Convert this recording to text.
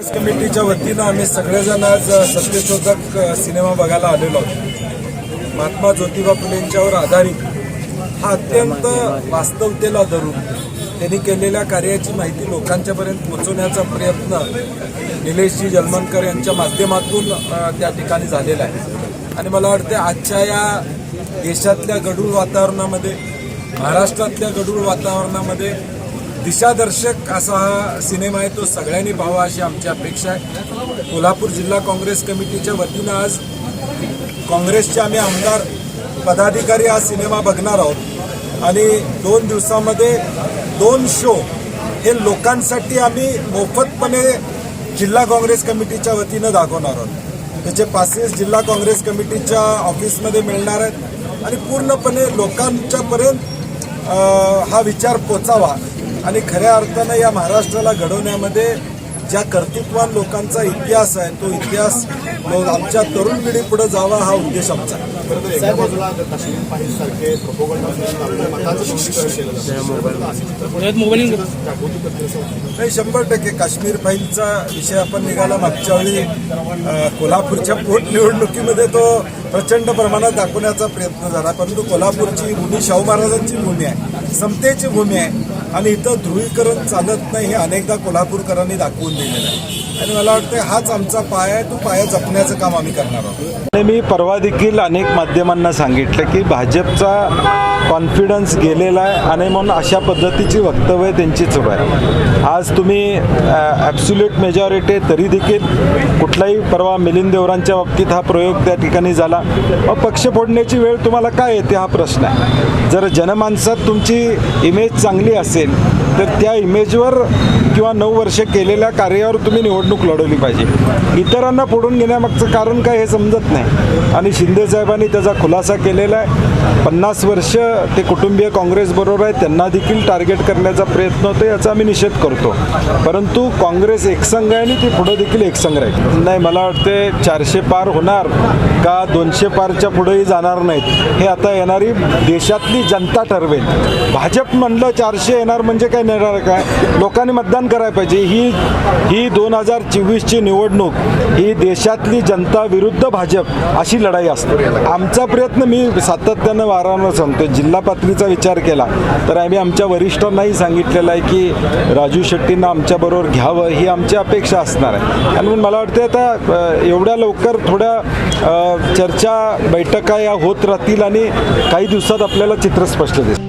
कमिटीच्या वतीनं आम्ही सगळेजण आज सत्यशोधक सिनेमा बघायला आलेलो आहोत. महात्मा ज्योतिबा फुलेंच्यावर आधारित हा अत्यंत वास्तवतेला धरून त्यांनी केलेल्या कार्याची माहिती लोकांच्यापर्यंत पोहोचवण्याचा प्रयत्न निलेशजी जलमनकर यांच्या माध्यमातून त्या ठिकाणी झालेला आहे. आणि मला वाटते आजच्या या देशातल्या गढूळ वातावरणामध्ये महाराष्ट्रातल्या गढूळ वातावरणामध्ये दिशादर्शक असा हा सिनेमा आहे तो सगळ्यांनी पाहावा अशी आमची अपेक्षा आहे. कोल्हापूर जिल्हा काँग्रेस कमिटीच्या वतीनं आज काँग्रेसचे आम्ही आमदार पदाधिकारी हा सिनेमा बघणार आहोत. आणि दोन दिवसामध्ये दोन शो हे लोकांसाठी आम्ही मोफतपणे जिल्हा काँग्रेस कमिटीच्या वतीनं दाखवणार आहोत. त्याचे पासेस जिल्हा काँग्रेस कमिटीच्या ऑफिसमध्ये मिळणार आहेत. आणि पूर्णपणे लोकांच्यापर्यंत हा विचार पोचावा. आणि खऱ्या अर्थानं या महाराष्ट्राला घडवण्यामध्ये ज्या कर्तृत्वान लोकांचा इतिहास आहे तो इतिहास आमच्या तरुण पिढी पुढे जावा हा उद्देश आमचा. नाही शंभर टक्के काश्मीर फाईलचा विषय आपण निघाला. मागच्या वेळी कोल्हापूरच्या पोटनिवडणुकीमध्ये तो प्रचंड प्रमाणात दाखवण्याचा प्रयत्न झाला. परंतु कोल्हापूरची भूमी शाहू महाराजांची भूमी आहे. समतेची भूमी आहे. आणि इथं ध्रुवीकरण चालत नाही हे अनेकदा कोल्हापूरकरांनी दाखवून दिलेलं आहे. आणि मला वाटतं हाच आमचा पाया आहे तो पाया जपण्याचं काम आम्ही करणार आहोत. आणि मी परवा देखील अनेक माध्यमांना सांगितलं की भाजपचा कॉन्फिडन्स गेलेला आहे आणि म्हणून अशा पद्धतीची वक्तव्य त्यांची चूक आहे. आज तुम्ही ॲब्सुल्यूट मेजॉरिटी तरी देखील कुठलाही परवा मिलिंद देवरांच्या बाबतीत हा प्रयोग त्या ठिकाणी झाला. मग पक्ष फोडण्याची वेळ तुम्हाला काय येते हा प्रश्न आहे. जर जनमानसात तुमची इमेज चांगली असेल तर त्या इमेजवर किंवा नऊ वर्ष केलेल्या कार्यावर तुम्ही निवडणूक लढवली पाहिजे. इतरांना पुढून घेण्यामागचं कारण काय हे समजत नाही. आणि शिंदे साहेबांनी त्याचा खुलासा केलेला आहे. पन्नास वर्ष ते कुटुंबीय काँग्रेसबरोबर आहे. त्यांना देखील टार्गेट करण्याचा प्रयत्न होतो याचा आम्ही निषेध करतो. परंतु काँग्रेस एकसंघ आहे आणि ती पुढे देखील एकसंघ राहील. नाही मला वाटते चारशे पार होणार का दोनशे पारच्या पुढेही जाणार नाहीत हे आता येणारी देशातली जनता ठरवेल. भाजप म्हणलं चारशे येणार म्हणजे काय येणार काय? लोकांनी मतदान करायला पाहिजे. ही ही दोन हजार चोवीसची निवडणूक ही देशातली जनता विरुद्ध भाजप अशी लढाई असते. आमचा प्रयत्न मी सातत्यानं वारंवार सांगतो जिल्हा पातळीचा विचार केला तर आम्ही आमच्या वरिष्ठांनाही सांगितलेलं आहे की राजू शेट्टींना आमच्याबरोबर घ्यावं ही आमची अपेक्षा असणार आहे. आणि म्हणून मला वाटते आता एवढ्या लवकर थोड्या चर्चा बैठका या होत राहतील आणि काही दिवसात आपल्याला चित्र स्पष्ट दिसेल.